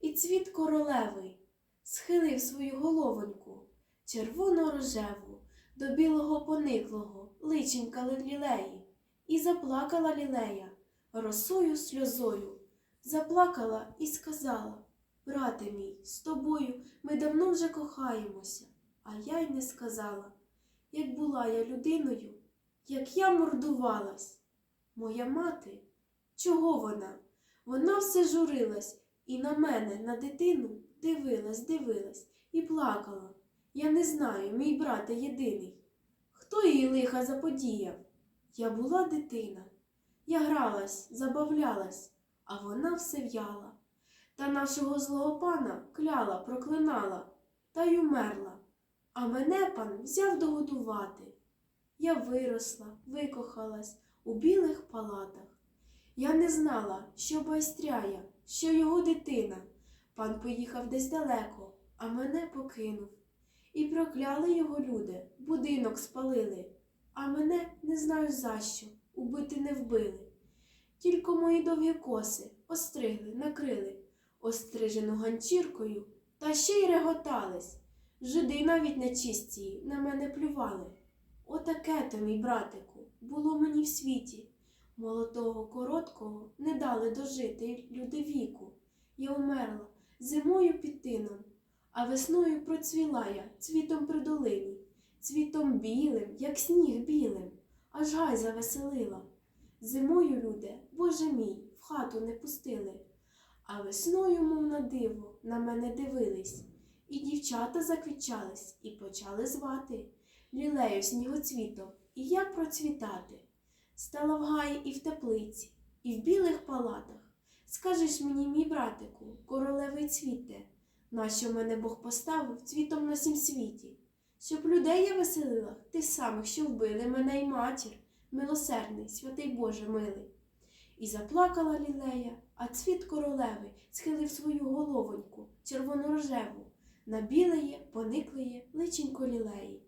і цвіт королевий схилив свою головоньку, червоно-рожеву, до білого пониклого личенька лілеї, і заплакала лілея росою сльозою, заплакала і сказала Брате мій, з тобою ми давно вже кохаємося, а я й не сказала, як була я людиною, як я мордувалась. Моя мати, чого вона? Вона все журилась і на мене, на дитину, дивилась, дивилась і плакала. Я не знаю, мій брате єдиний. Хто її лиха заподіяв? Я була дитина. Я гралась, забавлялась, а вона все в'яла. Та нашого злого пана кляла, проклинала, та й умерла. А мене пан взяв догодувати. Я виросла, викохалась у білих палатах. Я не знала, що байстряя, що його дитина. Пан поїхав десь далеко, а мене покинув. І прокляли його люди, будинок спалили, а мене не знаю за що, убити не вбили. Тільки мої довгі коси остригли, накрили, острижену ганчіркою, та ще й реготались. Жиди навіть нечисті на мене плювали. Отаке то, мій братику, було мені в світі. Молодого короткого не дали дожити люди віку. Я умерла зимою під тином, а весною процвіла я цвітом при долині, цвітом білим, як сніг білим, аж гай завеселила. Зимою люди, Боже мій, в хату не пустили, а весною, мов на диво, на мене дивились, і дівчата заквічались, і почали звати лілею снігоцвітом, і як процвітати. Стала в гаї і в теплиці, і в білих палатах. Скажеш мені, мій братику, королевий цвіте, нащо мене Бог поставив цвітом на сім світі, щоб людей я веселила, тих самих, що вбили мене й матір, милосердний, святий Боже милий. І заплакала лілея, а цвіт королеви схилив свою головоньку, червоно-рожеву, на білеє, пониклеє личенько лілеї.